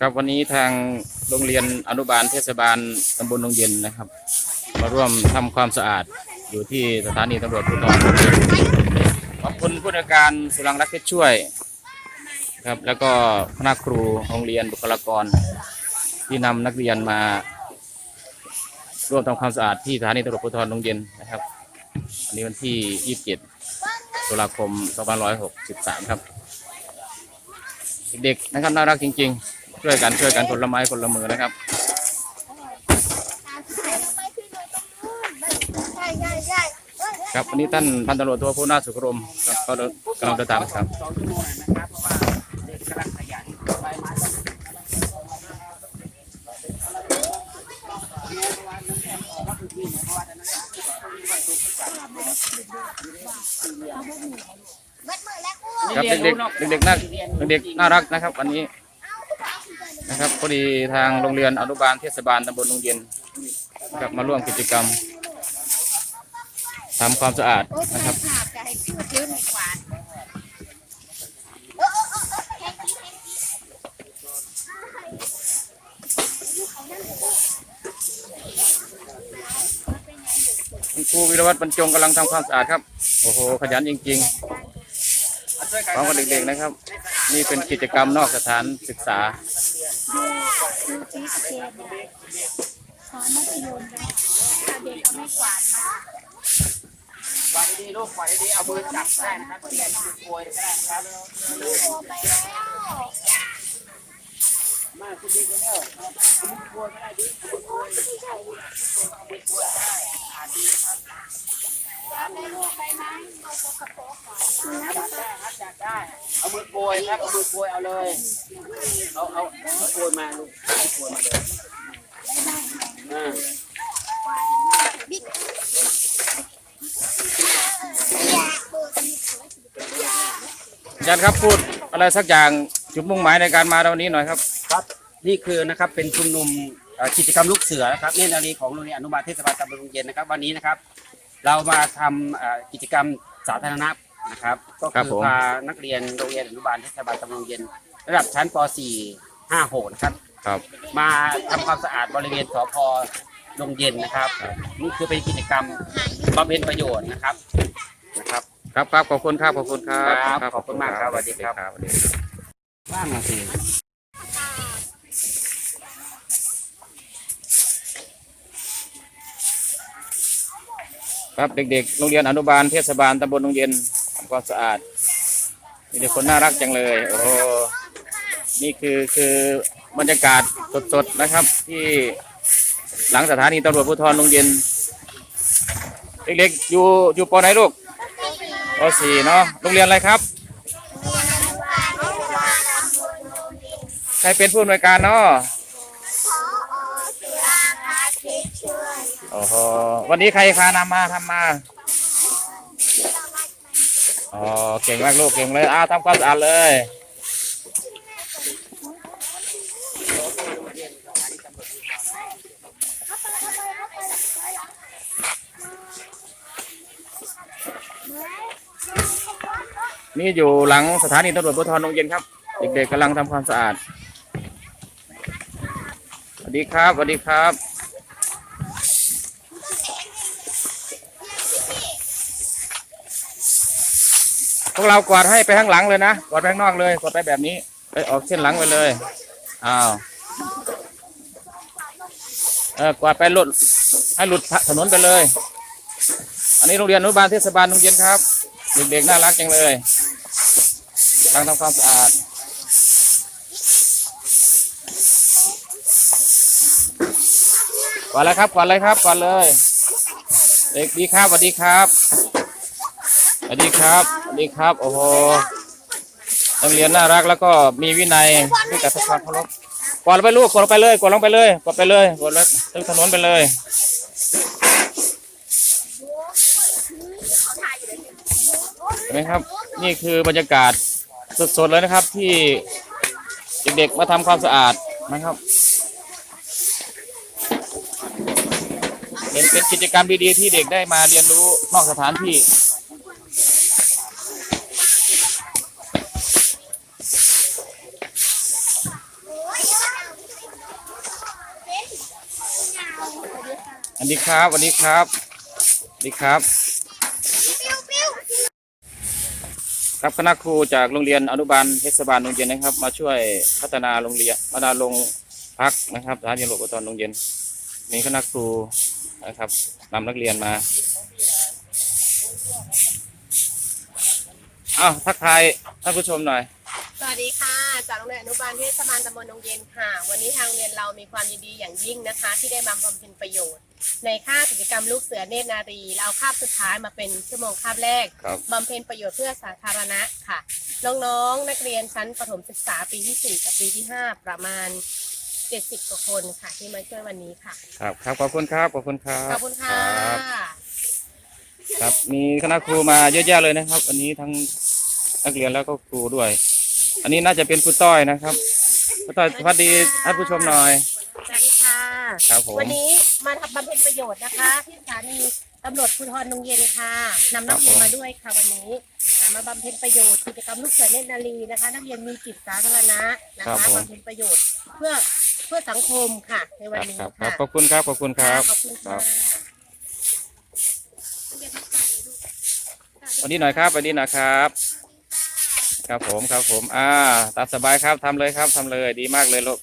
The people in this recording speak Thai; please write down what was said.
ครับวันนี้ทางโรงเรียนอนุบาลเทศบาลตำบลดงเย็นนะครับ มาร่วมทำความสะอาดอยู่ที่สถานีตำรวจภูธรขอบคุณผู้ในวยการสุรังรักเพชรช่วยครับ แล้วก็คณะครูโรงเรียนบุคลากร ที่นำนักเรียนมา ร่วมทำความสะอาดที่สถานีตำรวจภูธรดงเย็นนะครับวันนี้วันที่ 27 ตุลาคม2563 ครับ เด็กๆนะครับน่ารักจริง ๆ ช่วยกันช่วยกันคนละไม้คนละมือนะครับครับวันนี้ท่านพันตำรวจตัวผู้น่าสุขรมครับก็กำลังเดินทางครับ สองชั่วโมงนะครับเพราะว่าเด็กกำลังขยันใบไม้ต้อง เบิดมือแล้วกู ครับเด็กๆเด็กๆน่าเด็กๆน่ารักนะครับ วันนี้นะครับพอดีทางโรงเรียนอนุบาลเทศบาลตำบลดงเย็นนะครับมาร่วมกิจกรรมทำความสะอาดโอ้ยนะครับขาดจะให้ชื่อถือไม่กวาดคุณครูวิรวัฒน์บรรจงกำลังทำความสะอาดครับ โอ้โห ขยันจริงช่วยกัๆ พร้อมกับเด็กๆนะครับ นี่เป็นกิจกรรมนอกสถานศึกษาคือชีสเกมสอนมัธยมนะถ้าเด็กเอาไม่กวาดมาปล่อยดีลูกปล่อยดีเอามือจับได้นะครับเรียนมือโกยก็ได้นะครับโตไปแล้วมาคุณดีกันแล้วมือโกยก็ได้ดิมือโกยมือโกยได้อาดีครับ ไปไหมเอาโคกระโปรงก่อนจับได้ครับจับได้ เอามือโกยครับเอามือโกยเอาเลย เอาเอามือโกยมาลูกมือโกยมาเลยอ่าบิ๊กอาจารย์ครับพูดอะไรสักอย่างจุดมุ่งหมายในการมาในวันนี้หน่อยครับ ครับ นี่คือนะครับเป็นชุมนุมเอ่อกิจกรรมลูกเสือนะครับเนตรนารีของโรงเรียนอนุบาลเทศบาลตำบลโรงเย็นนะครับ วันนี้นะครับ เรามาทำเอ่อกิจกรรมสาธารณะนะครับ ก็ครับคือผม พานักเรียนโรงเรียนอนุบาลเทศบาลตำบลโรงเย็นระดับชั้นป .4 5 6นะครับ ครับ มาทำความสะอาดบริเวณสพโรงเย็นนะครับ นี่คือเป็นกิจกรรมบำเพ็ญประโยชน์นะครับนะครับ ครับครับขอบคุณครับขอบคุณครับครับขอบคุณมากครับสวัสดีครับ สวัสดีว่างมาสิ ครับเด็กๆโรงเรียนอนุบาลเทศบาลตำบลดงเย็นทำความสะอาดมีแต่คนน่ารักจังเลยโอ้โหนี่คือคือบรรยากาศสดๆนะครับ ที่หลังสถานีตำรวจภูธรดงเย็นเด็กๆอยู่อยู่ปอไหนลูกปอสี่เนาะโรงเรียนอะไรครับใครเป็นผู้อำนวยการเนาะ โอ้โหวันนี้ใครพานำมาทำมาอ๋อเก่งมากลูกเก่งเลยอ้าวทำความสะอาดเลยนี่อยู่หลังสถานีตำรวจภูธรดงเย็นครับ เด็กๆกำลังทำความสะอาดสวัสดีครับสวัสดีครับ วกเรากวาดให้ไปข้างหลังเลยนะกวาดไปข้างนอกเลยกวาดไปแบบนี้ไปออกเส้นหลังไปเลยอ้าวเออกวาดไปหลุดให้หลุดถนนไปเลย อันนี้โรงเรียนอนุบาลเทศบาลโรงเรียนครับเด็กๆน่ารักจังเลยกำลังทำความสะอาดกวาดเลยครับกวาดเลยครับกวาดเลย เด็กดีครับสวัสดีครับ วัสดีครับสวัสดีครับโอ้โหนักเรียนน่ารักแล้วก็มีวินัยด้วยกับทุกความเคารพกดลงไปลูกกดลงไปเลยกดลงไปเลยกดไปเลยกดแล้วตึ้งถนนไปเลยเห็นไหมครับ นี่คือบรรยากาศสดๆเลยนะครับ ที่เด็กๆมาทำความสะอาดนะครับเห็นเป็นกิจกรรมดีๆที่เด็กได้มาเรียนรู้นอกสถานที่ วัสดีครับสวัสดีครับสวัสดีครับ ครับคณะครูจากโรงเรียนอนุบาลเทศบาลโรงเรียนนะครับ มาช่วยพัฒนาโรงเรียนพัฒนาโรงพักนะครับสถานเรียนรู้อบตโรงเรียนมีคณะครูนะครับนำนักเรียนมาอ้าวทักทายท่านผู้ชมหน่อย สวัสดีค่ะ จากโรงเรียนอนุบาลเทศบาลตำบลดงเย็นค่ะ วันนี้ทางโรงเรียนเรามีความยินดีอย่างยิ่งนะคะ ที่ได้มาบำเพ็ญประโยชน์ ในคาบกิจกรรมลูกเสือเนตรนารีเราเอาคาบสุดท้ายมาเป็นชั่วโมงคาบแรกครับ บำเพ็ญประโยชน์เพื่อสาธารณะค่ะ น้องๆนักเรียนชั้นประถมศึกษาปีที่ 4 กับปีที่ 5 ประมาณ 70กว่าคนค่ะ ที่มาช่วยวันนี้ค่ะ ครับครับขอบคุณครับขอบคุณครับขอบคุณค่ะรับครับมีคณะครูมาเยอะแยะเลยนะครับ วันนี้ทั้งนักเรียนแล้วก็ครูด้วย อันนี้น่าจะเป็นครูต้อยนะครับครูต้อยสวัสดีท่านผู้ชมหน่อย สวัสดีค่ะครับผม วันนี้มาทำบำเพ็ญประโยชน์นะคะที่สถานีตำรวจภูธรดงเย็นค่ะนำนักเรียนมาด้วยค่ะวันนี้อ่ามาบำเพ็ญประโยชน์กิจกรรมลูกเสือเนตรนารีนะคะ นักเรียนมีจิตสาธารณะนะคะบำเพ็ญประโยชน์เพื่อเพื่อสังคมค่ะ ในควันรับนี้ครับครัค่ะบขอบคุณครับขอบคุณครับ ขอบคุณครัค่ะบ วันนี้หน่อยครับวันนี้หนะครับ ครับผมครับผม อ่าตัดสบายครับทำเลยครับทำเลยดีมากเลยลูก